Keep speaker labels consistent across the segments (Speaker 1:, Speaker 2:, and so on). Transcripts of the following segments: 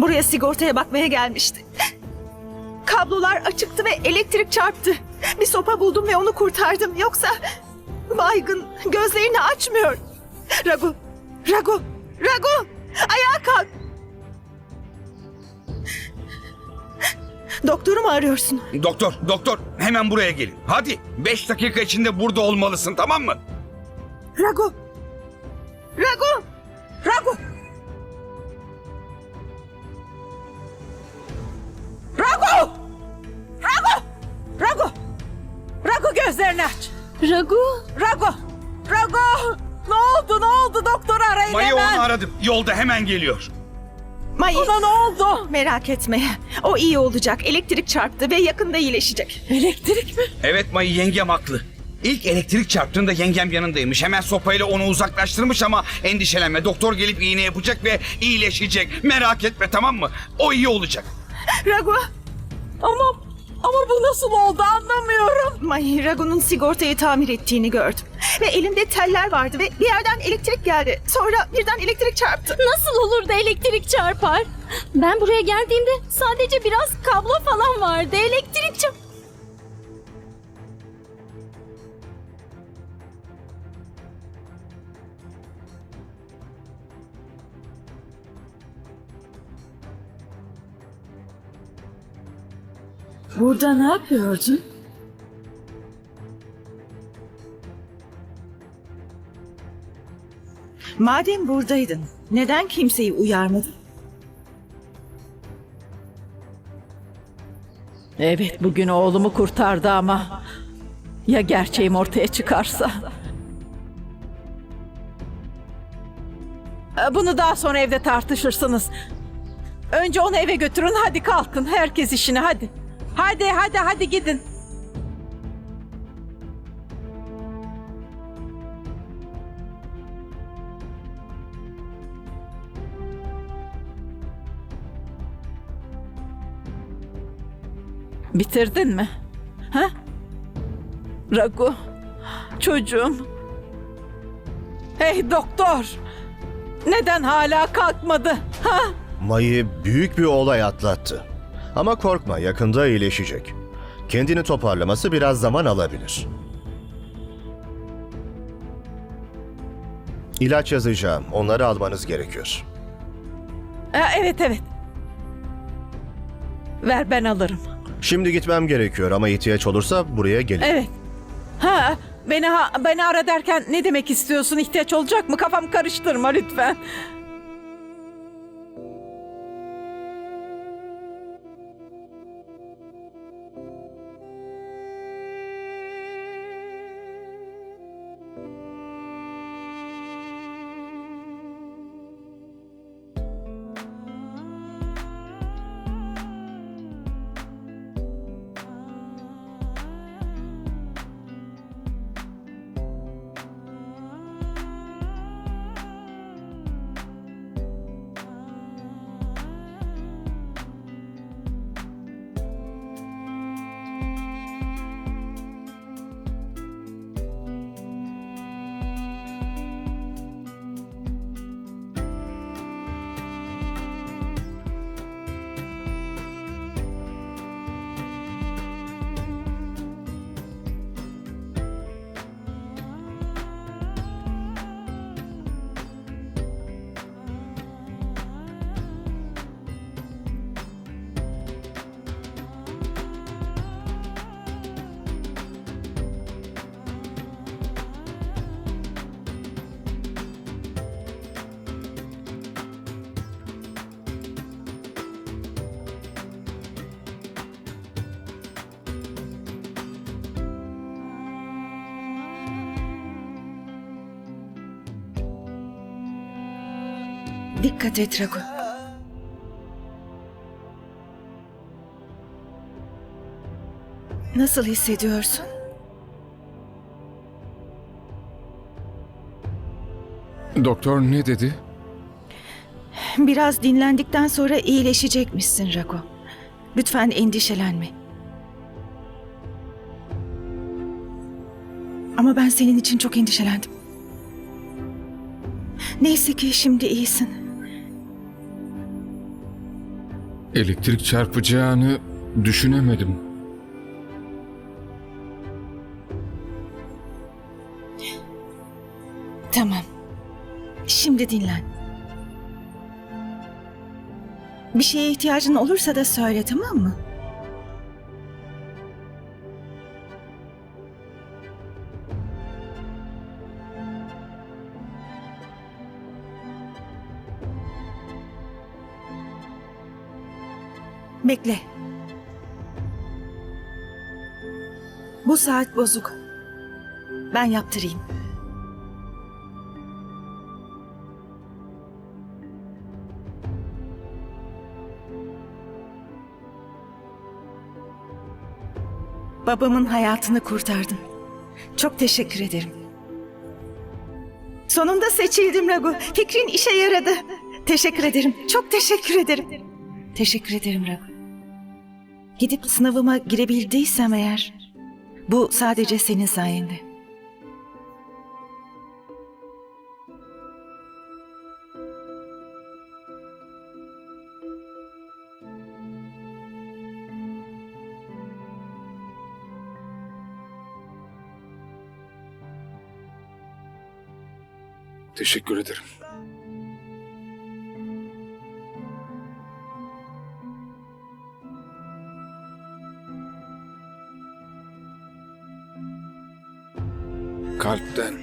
Speaker 1: Buraya sigortaya bakmaya gelmişti. Kablolar açıktı ve elektrik çarptı. Bir sopa buldum ve onu kurtardım. Yoksa baygın gözlerini açmıyor. Ragu, Ragu, Ragu ayağa kalk. Doktoru mu arıyorsun?
Speaker 2: Doktor, doktor hemen buraya gelin. Hadi 5 dakika içinde burada olmalısın tamam mı?
Speaker 1: Ragu, Ragu. Ragu!
Speaker 3: Gözlerini aç.
Speaker 4: Ragu,
Speaker 3: Ragu! Ragu! Ne oldu ne oldu doktoru arayın
Speaker 2: Mayı
Speaker 3: hemen.
Speaker 2: onu aradım. Yolda hemen geliyor.
Speaker 1: Mayı,
Speaker 3: Ona ne oldu?
Speaker 1: merak etme. O iyi olacak. Elektrik çarptı ve yakında iyileşecek.
Speaker 3: Elektrik mi?
Speaker 2: Evet Mayı yengem haklı. İlk elektrik çarptığında yengem yanındaymış. Hemen sopayla onu uzaklaştırmış ama endişelenme. Doktor gelip iğne yapacak ve iyileşecek. Merak etme tamam mı? O iyi olacak.
Speaker 1: Ragu,
Speaker 3: Ama ama bu nasıl oldu anlamıyorum.
Speaker 1: May, Ragu'nun sigortayı tamir ettiğini gördüm. Ve elinde teller vardı ve bir yerden elektrik geldi. Sonra birden elektrik çarptı.
Speaker 4: nasıl olur da elektrik çarpar? Ben buraya geldiğimde sadece biraz kablo falan vardı. Elektrik çarp...
Speaker 3: Burada ne yapıyordun?
Speaker 1: Madem buradaydın, neden kimseyi uyarmadın?
Speaker 3: Evet bugün oğlumu kurtardı ama ya gerçeğim ortaya çıkarsa? Ee, Bunu daha sonra evde tartışırsınız. Önce onu eve götürün hadi kalkın herkes işine hadi. Hadi hadi hadi gidin. Bitirdin mi? Ha? Ragu, çocuğum. Hey doktor. Neden hala kalkmadı? Ha?
Speaker 5: Mayı büyük bir olay atlattı. Ama korkma yakında iyileşecek. Kendini toparlaması biraz zaman alabilir. İlaç yazacağım. Onları almanız gerekiyor.
Speaker 3: Ee, evet evet. Ver ben alırım.
Speaker 5: Şimdi gitmem gerekiyor ama ihtiyaç olursa buraya gelin.
Speaker 3: Evet. Ha beni ha, beni ara derken ne demek istiyorsun? İhtiyaç olacak mı? Kafam karıştırma lütfen.
Speaker 1: Dikkat et Ragu. Nasıl hissediyorsun?
Speaker 6: Doktor ne dedi?
Speaker 1: Biraz dinlendikten sonra iyileşecekmişsin Ragu. Lütfen endişelenme. Ama ben senin için çok endişelendim. Neyse ki şimdi iyisin.
Speaker 6: Elektrik çarpacağını düşünemedim.
Speaker 1: Tamam. Şimdi dinlen. Bir şeye ihtiyacın olursa da söyle tamam mı? Bekle. Bu saat bozuk. Ben yaptırayım. Babamın hayatını kurtardın. Çok teşekkür ederim. Sonunda seçildim Ragu. Fikrin işe yaradı. Teşekkür ederim. Çok teşekkür ederim. Teşekkür ederim Ragu. Gidip sınavıma girebildiysem eğer bu sadece senin sayende.
Speaker 6: Teşekkür ederim. Kalpten.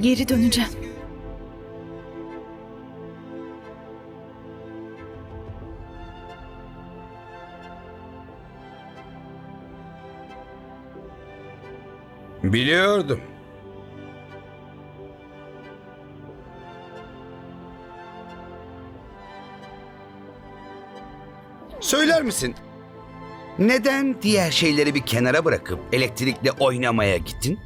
Speaker 1: Geri döneceğim.
Speaker 2: Biliyordum. Söyler misin? Neden diğer şeyleri bir kenara bırakıp elektrikle oynamaya gittin?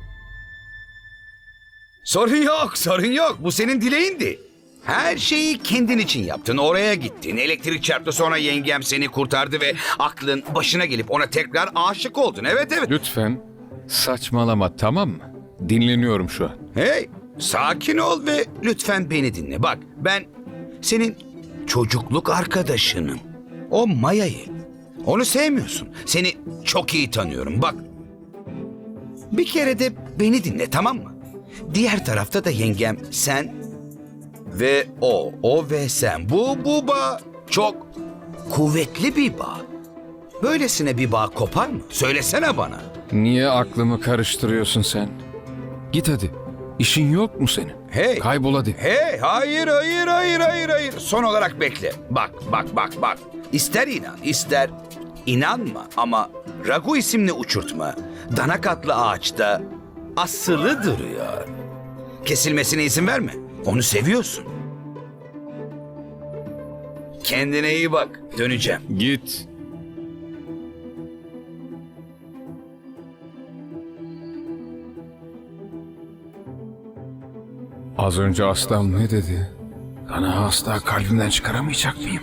Speaker 2: Sorun yok, sorun yok. Bu senin dileğindi. Her şeyi kendin için yaptın. Oraya gittin. Elektrik çarptı sonra yengem seni kurtardı ve aklın başına gelip ona tekrar aşık oldun. Evet evet.
Speaker 6: Lütfen saçmalama tamam mı? Dinleniyorum şu an.
Speaker 2: Hey, sakin ol ve lütfen beni dinle. Bak, ben senin çocukluk arkadaşınım. O Maya'yı. Onu sevmiyorsun. Seni çok iyi tanıyorum. Bak, bir kere de beni dinle tamam mı? Diğer tarafta da yengem sen ve o, o ve sen. Bu, bu bağ çok kuvvetli bir bağ. Böylesine bir bağ kopar mı? Söylesene bana.
Speaker 6: Niye aklımı karıştırıyorsun sen? Git hadi. İşin yok mu senin?
Speaker 2: Hey.
Speaker 6: Kaybol hadi.
Speaker 2: Hey hayır hayır hayır hayır hayır. Son olarak bekle. Bak bak bak bak. İster inan ister inanma ama Ragu isimli uçurtma danak adlı ağaçta asılı duruyor. Kesilmesine izin verme. Onu seviyorsun. Kendine iyi bak. Döneceğim.
Speaker 6: Git. Az önce aslan ne dedi? Bana asla kalbimden çıkaramayacak mıyım?